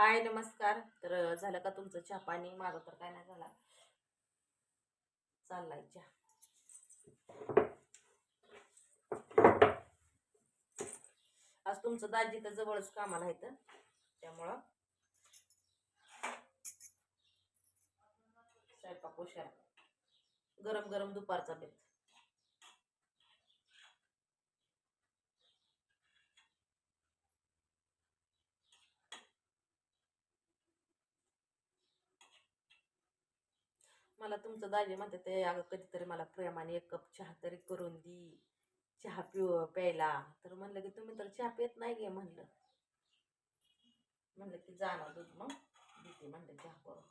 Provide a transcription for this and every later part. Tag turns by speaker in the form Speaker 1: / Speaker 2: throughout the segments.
Speaker 1: हाय नमस्कार. तर झालं का तुमचं चहा पाणी? माझं तर काय नाही झाला. चाललाय चहा. आज तुमचं दाजी तर जवळच कामाला आहे तर त्यामुळं स्वयंपाक हुशार गरम गरम दुपारचा बेत. मला तुमचं दाजी म्हणते ते अगं कधीतरी मला प्रेमाने एक कप चहा तरी करून दी. चहा पिऊ प्यायला. तर म्हणलं की तुम्ही तर चहा पित नाही गे म्हणलं. म्हणलं की जा ना दूध मग देते म्हणलं चहा करून.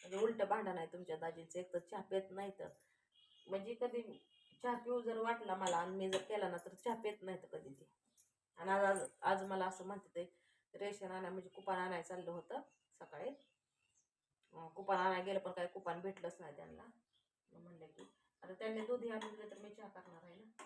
Speaker 1: म्हणजे उलटं भांडण आहे तुमच्या दाजींचं एक तर चहा पित नाही तर. म्हणजे कधी चहा पिऊ जर वाटला मला आणि मी जर केला ना तर चहा पित नाही तर कधी ते. आणि आज आज आज मला असं म्हणते ते रेशन आणा म्हणजे कुपान आणायला चाललं होतं सकाळी. कुपान आणायला गेलं पण काही कुपान भेटलंच नाही त्यांना. म्हणलं की आता त्यांनी दूध आणून दिलं तर मी चहा करणार आहे ना.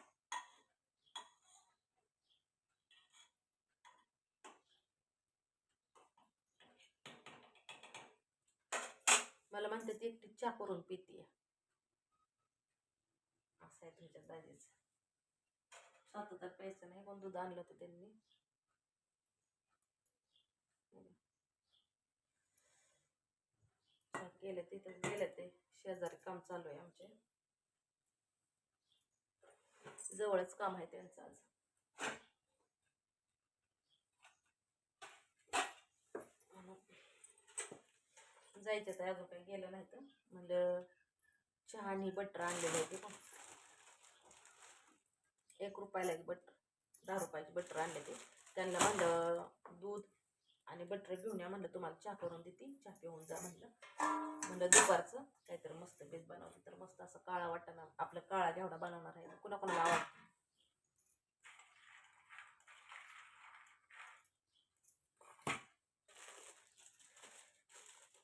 Speaker 1: मला म्हणते ती एकटी चहा करून पिते. असं आहे तुमच्या दादीच स्वतः तर प्यायचं नाही पण दूध आणलं होतं त्यांनी चहा केलं तिथं गेलं ते. शेजारी काम चालू आहे आमचे. जवळच काम आहे त्यांचं आज. जायचं तर अजून काही गेलं नाही तर. म्हणलं चहा आणि बटर आणलेलं आहे ते पण एक रुपयाला एक बटर दहा रुपयाची बटर आणले ते. त्यांना म्हणलं दूध आणि बटर घेऊन या म्हणलं तुम्हाला चहा करून देते. चहा पिऊन जा म्हणलं. म्हणलं दुपारचं काहीतरी मस्त बेस बनवलं तर मस्त असं काळा वाटणार आपलं काळा घेवडा बनवणार आहे. कुणा कोणाला आवडतं?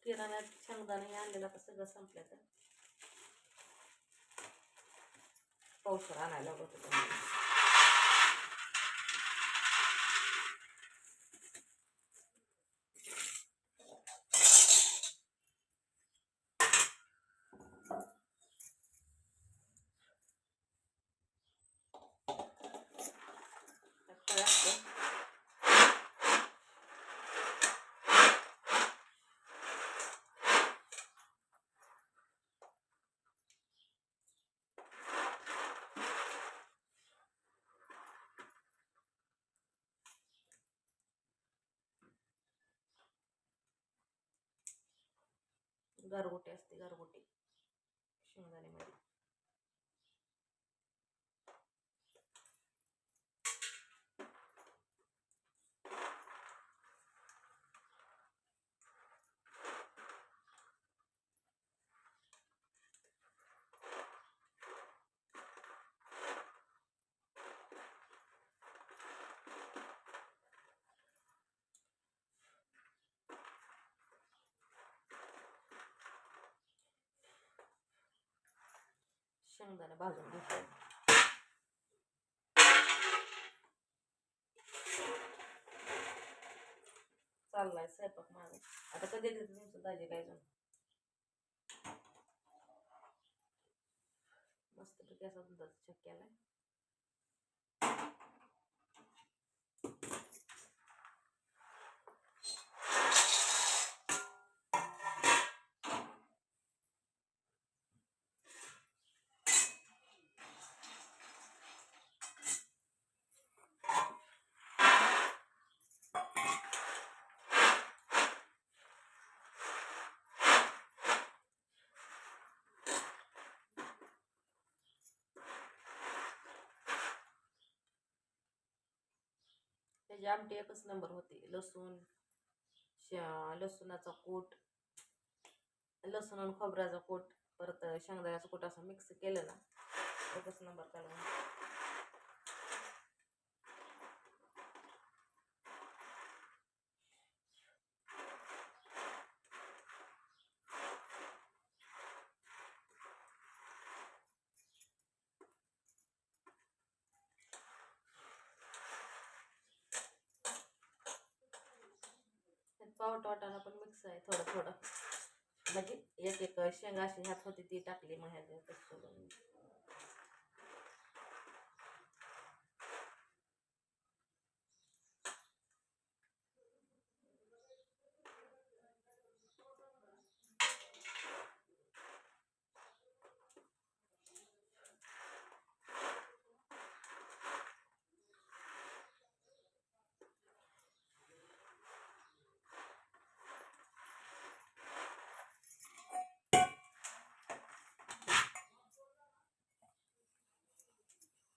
Speaker 1: किराण्यात शेंगदाणे हे आणलेलं सगळं संपलं तर. पावसाळा आणायला लागत होतं मला. त्यात काय असतं? गारगोटी असते गारगोटी शेंगदाण्यामध्ये शेंगदाणे भाजून घेतो चाललाय स्वयंपाक माझा आता कधी येते तुमचं दाजी काय जाऊन? मस्त पैकी असा दुधाचा चहा केलाय त्याची आमटी एकच नंबर होती. लसूण शा लसूणाचा कूट लसूण आणि खोबऱ्याचा कूट परत शेंगदाण्याचं कूट असं मिक्स केलं ना एकच नंबर काढून पावट वाटाणा पण मिक्स आहे थोडं थोडं म्हणजे एक एक शेंगा अशी ह्यात होती ती टाकली मग ह्याच्यात.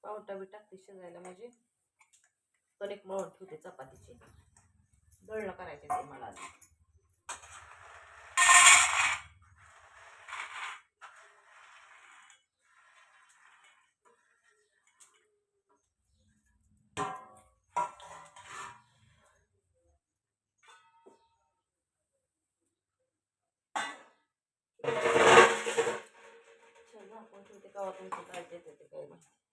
Speaker 1: पावटा बी टाकते शिजायला म्हणजे. कणिक मळून ठेवते चपातीची. दळणं करायचे ते मला आधी. आपण ठेवते का तुमची काय देते ते काय नाही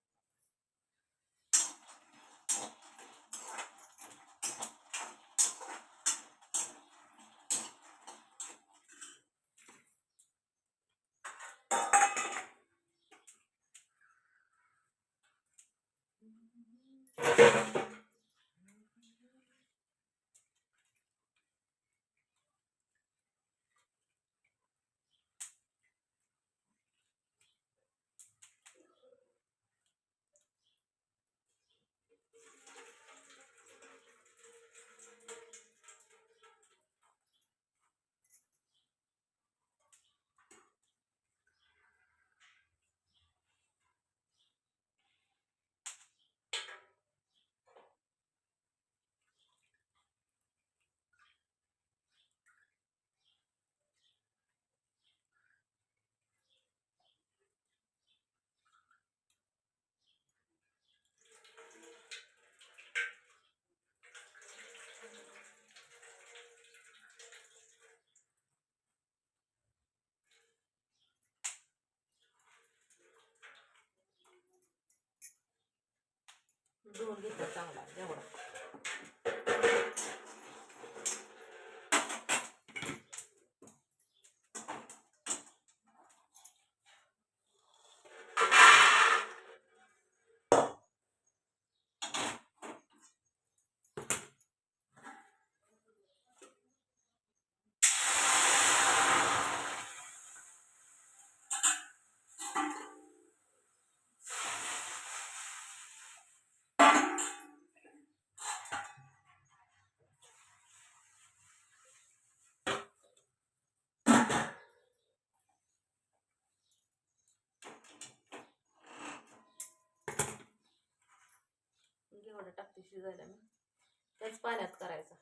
Speaker 1: धुवून घेतला चांगला. एवढा. एवढं टाकते शिजायला मी. त्याच पाण्यात करायचं.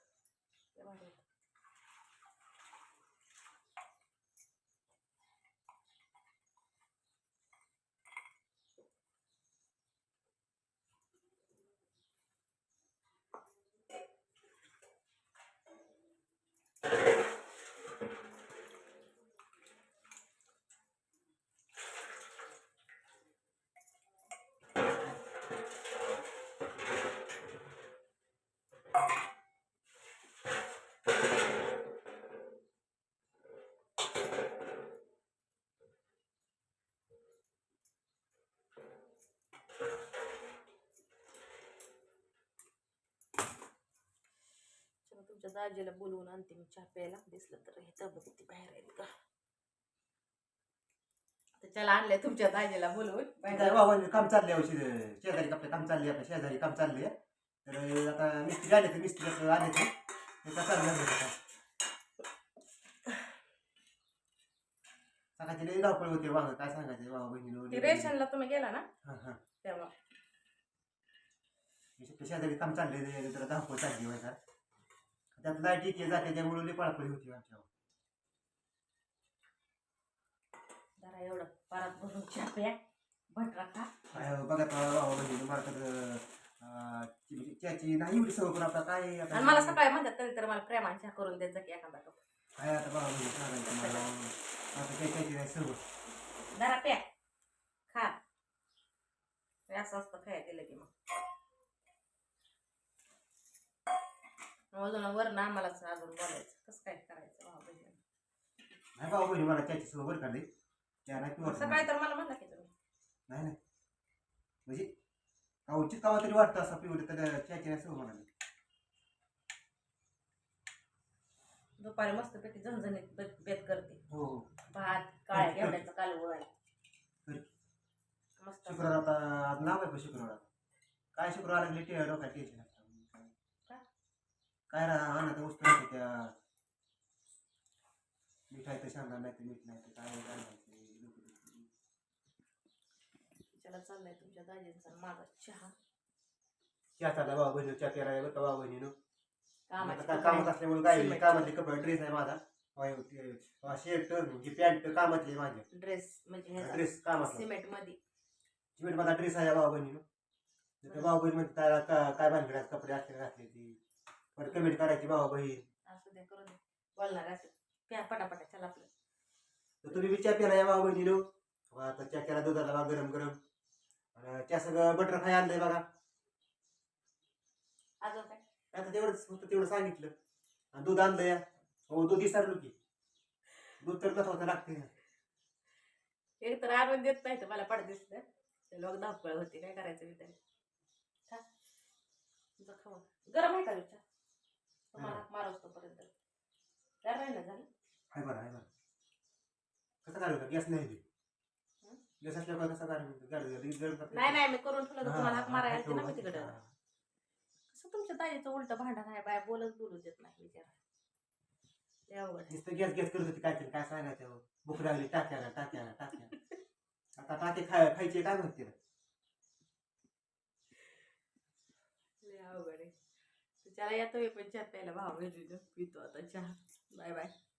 Speaker 1: तुमच्या दाजीला बोलवून आणते मी चहा प्यायला. दिसलं तर हे तब्येत ती बाहेर आहेत का? तर चला आणलंय तुमच्या दाजीला बोलवून. बाहेर
Speaker 2: बाबा काम चालले औषध. शेजारी आपलं काम चालले आपलं शेजारी काम चालले तर आता मिस्त्री आले तर मिस्त्री आले तर त्याचा चाललं होतं. सकाळची लई धावपळ होते वाघ काय सांगायचे बाबा
Speaker 1: ते
Speaker 2: बहिणीनं
Speaker 1: रेशनला तुम्ही गेला ना?
Speaker 2: हां हां.
Speaker 1: तेव्हा.
Speaker 2: शेजारी काम चालले तर धावपळ चालली व्हायचा त्यात लाइट येते जाते त्यामुळे लई पळापळी होती आमच्यावर.
Speaker 1: जरा एवढं परत भरून चहा प्या भटरा खा
Speaker 2: काय बघा बहिणीनं मला तर अं, ती त्याची नाही एवढी सवय पण आता काय आता
Speaker 1: आणि मला सकाळी म्हणतात कधी तर मला प्रेमान चहा करून द्यायचा की एखादा कप.
Speaker 2: काय आता बाबा बहिणी सांगायचं मला आता काही त्याची नाही सवय.
Speaker 1: जरा प्या. खा. हे असं असतं खायला दिलं की मग. अजून वरनं आम्हालाच अजून बोलायचं. कसं काय करायचं? भाऊ बहिणी.
Speaker 2: नाही भाऊ बहिणी मला त्याची सोबत बरं का नाही त्या नाही पिवट
Speaker 1: सकाळी तर मला म्हणला की तुम्ही.
Speaker 2: नाही नाही. म्हणजे कावचित कावा तरी वाटतं असं पिवडे तर चॅची नाही सवय म्हणाली.
Speaker 1: दुपारी मस्त पैकी झणझणीत बेत करते.
Speaker 2: हो हो.
Speaker 1: भात काळ्या घेवड्याचं कालवण
Speaker 2: बरं.
Speaker 1: मस्त.
Speaker 2: शुक्रवार आता आज नाव आहे पण शुक्रवार? काय शुक्रवार लागले टे डोक्यात टेन्शन?
Speaker 1: काय
Speaker 2: राहा ना तर वस्तू राहते त्या. मिठाई तर सांगा नाही तर मीठ नाही तर काय काय नाही
Speaker 1: त्याला चाललाय तुमच्या दाजींचा माझा चहा.
Speaker 2: चहा चालला बाबा बहिणी चहा प्यायला बरं का बाबा बहिणीनं. आता
Speaker 1: कामाचे
Speaker 2: काय कामात
Speaker 1: कपडे.
Speaker 2: असल्यामुळे काय
Speaker 1: सिमेंट.
Speaker 2: कामातले कपडे ड्रेस आहे माझा. शर्ट म्हणजे पॅन्ट कामातली माझ्या
Speaker 1: ड्रेस म्हणजे ह्याचा
Speaker 2: ड्रेस कामातला.
Speaker 1: सिमेंटमध्ये
Speaker 2: सिमेंट माझा ड्रेस आहे बाबा बहिणीनं. तर भाऊ बहीण म्हणते त्याला का- काय भानगडात कपडे असले घातले ती. परत कमेंट करायची भाऊ बहीण.
Speaker 1: असू दे करू दे. बोलणार असं. प्या पटापटा चला आपलं.
Speaker 2: तर तुम्ही चहा प्याला या भाऊ बहिणीनं. आता चहा केला दुधाला बा गरम गरम. आणि त्या सगळं बटर फ्राय आणलंय बघा.
Speaker 1: अजून काय?
Speaker 2: आता तेवढंच फक्त तेवढं सांगितलं. आणि दूध आणलंय. हो दूध विसरलो की. दूध तर कसं होतं लागते
Speaker 1: एक तर आणून देत नाही तर मला पड दिसलं ते लोक धावपळ होते काय करायचं मी तरी. खा. जा खाऊ. गरम आहे का विचार? तोपर्यंत ना झालं?
Speaker 2: हाय बरं हाय बरं. कसं गॅस नाही ते? गॅस असल्यावर कसं काढू गाडी गरम करते.
Speaker 1: नाही नाही मी करून ठेवलं तुम्हाला हाक
Speaker 2: हा,
Speaker 1: मारायला येते ना मी
Speaker 2: ठेवू.
Speaker 1: तिकडं.
Speaker 2: हा.
Speaker 1: कसं तुमच्या ताईचं उलट भांडण आहे? बाय बोलच बोलू देत नाही विचार लय अवघड आहे.
Speaker 2: नुसतं गॅस गॅस करत होती काय काय सांगायचं? भूक लागली टाक्याला टाक्याला टाक्या आता टाके खाय खायचे काय म्हणते
Speaker 1: लय अवघड आहे. त्याला येतो मी पण चहा प्यायला. भाव भेटू पितो आता चहा. Bye bye.